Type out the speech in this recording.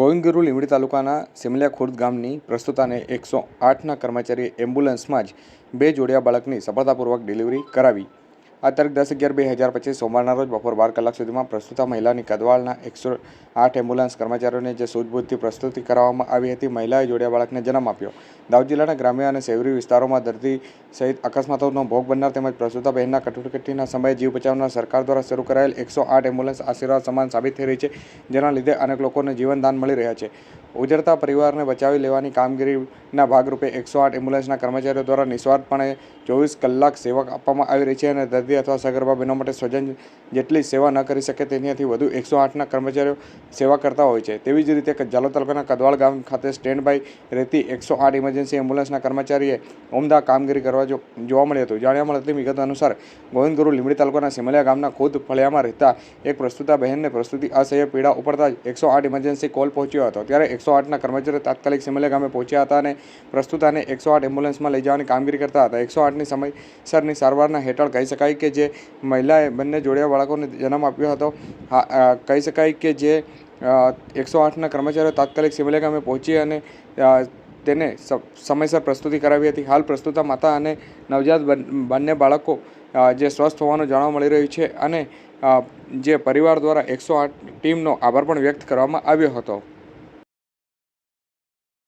ગોવિંદગુરુ લીંબડી તાલુકાના સિમલિયા ખુર્દ ગામની પ્રસ્તુતાને એકસો આઠના કર્મચારીએ એમ્બ્યુલન્સમાં જ બે જોડિયા બાળકની સફળતાપૂર્વક ડિલિવરી કરાવી. આ તારીખ દસ અગિયાર બે હજાર પચીસ સોમવારના રોજ બપોર બાર કલાક સુધીમાં પ્રસ્તુતા મહિલાની કદવાળના એકસો આઠ એમ્બ્યુલન્સ કર્મચારીઓને જે સૂઝબૂઝથી પ્રસ્તુતિ કરાવવામાં આવી હતી, મહિલાએ જોડિયા બાળકને જન્મ આપ્યો. દાહોદ જિલ્લાના ગ્રામ્ય અને શહેરી વિસ્તારોમાં દર્દી સહિત અકસ્માતોનો ભોગ બનનાર તેમજ પ્રસ્તુતા બહેનના કટોકટીના સમયે જીવ બચાવનાર સરકાર દ્વારા શરૂ કરાયેલ એકસો આઠ એમ્બ્યુલન્સ આશીર્વાદ સમાન સાબિત થઈ રહી છે, જેના લીધે અનેક લોકોને જીવનદાન મળી રહ્યા છે. ઉજળતા પરિવારને બચાવી લેવાની કામગીરીના ભાગરૂપે એકસો આઠ એમ્બ્યુલન્સના કર્મચારીઓ દ્વારા નિસ્વાર્થપણે ચોવીસ કલાક સેવા આપવામાં આવી રહી છે અને દર્દી અથવા સગર્ભા બહેનો માટે સ્વજન જેટલી સેવા ન કરી શકે તેનાથી વધુ એકસો આઠના કર્મચારીઓ સેવા કરતા હોય છે. તેવી જ રીતે જાલોદ તાલુકાના કદવાળ ગામ ખાતે સ્ટેન્ડ બાય રહેતી એકસો આઠ ઇમરજન્સી એમ્બ્યુલન્સના કર્મચારીએ ઉમદા કામગીરી કરવા જોવા મળ્યું હતું. જાણ્યા મળતી વિગત અનુસાર ગોવિંદગુરુ લીંબડી તાલુકાના સિમલિયા ગામના ખુદ ફળિયામાં રહેતા એક પ્રસ્તુતા બહેનને પ્રસ્તુતિ અસહ્ય પીડા ઉપડતા જ એકસો આઠ ઇમરજન્સી કોલ પહોંચ્યો હતો. ત્યારે એકસો આઠના કર્મચારીઓ તાત્કાલિક સિમલિયા ગામે પહોંચ્યા હતા અને પ્રસ્તુતાને એકસો આઠ એમ્બ્યુલન્સમાં લઈ જવાની કામગીરી કરતા હતા. એકસો આઠની સમયસરની સારવારના હેઠળ કહી શકાય કે જે મહિલાએ બંને જોડિયા બાળકોને જન્મ આપ્યો હતો. કહી શકાય કે જે એકસો આઠના કર્મચારીઓ તાત્કાલિક સિમલિયા ગામે પહોંચી અને તેને સમયસર પ્રસ્તુતિ કરાવી હતી. હાલ પ્રસ્તુતા માતા અને નવજાત બંને બાળકો જે સ્વસ્થ હોવાનું જાણવા મળી રહ્યું છે અને જે પરિવાર દ્વારા એકસો આઠ ટીમનો આભાર પણ વ્યક્ત કરવામાં આવ્યો હતો.